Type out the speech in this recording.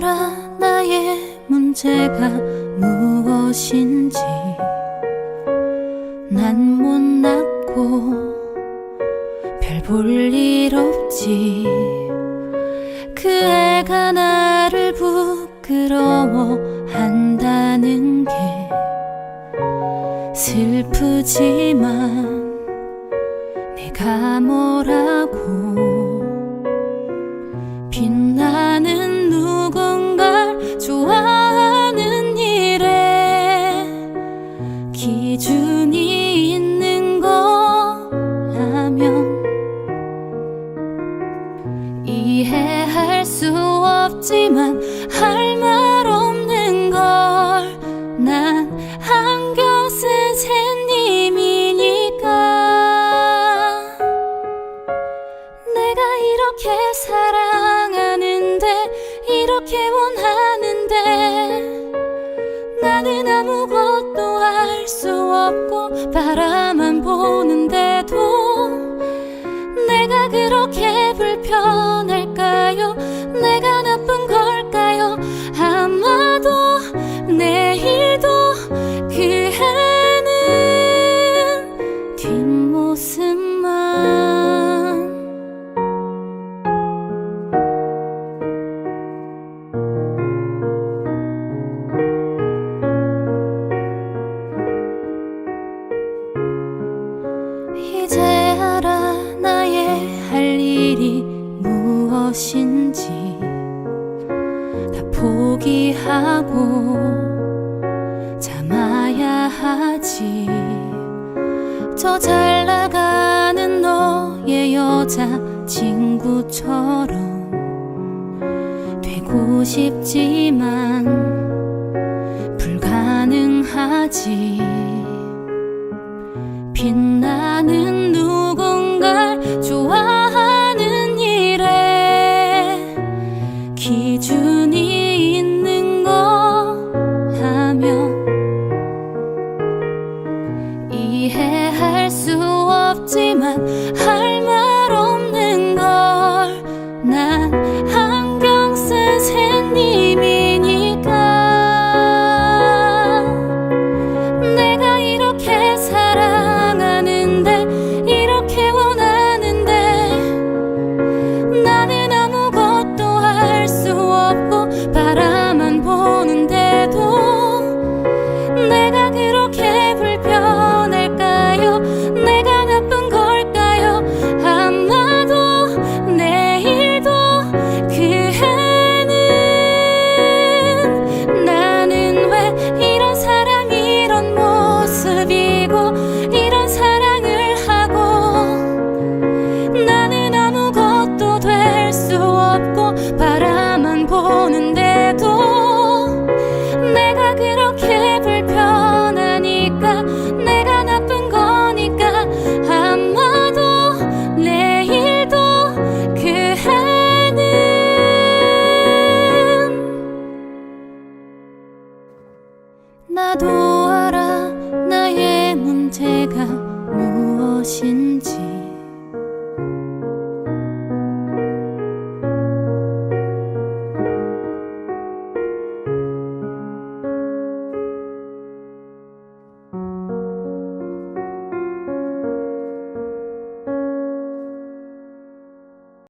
나의 문제가 무엇인지 난 못났고 별 볼 일 없지. 그 애가 나를 부끄러워 한다는 게 슬프지만 내가 뭐라고 이해할 수 없지만 할 말 없는 걸. 난 안경 쓴 새님이니까. 내가 이렇게 사랑하는데 이렇게 원하는데 나는 아무것도 할 수 없고 바라만 보는데도 내가 그렇게 불편 이제 알아 나의 할 일이 무엇인지 다 포기하고 참아야 하지. 저 잘 나가는 너의 여자 친구처럼 되고 싶지만 불가능하지 빛나는 누군가를 좋아하는 일에 기준이 있는 거라면 이해할 수 없지만 그렇게 불편하니까 내가 나쁜 거니까 아마도 내일도 그 애는. 나도 알아 나의 문제가 무엇인지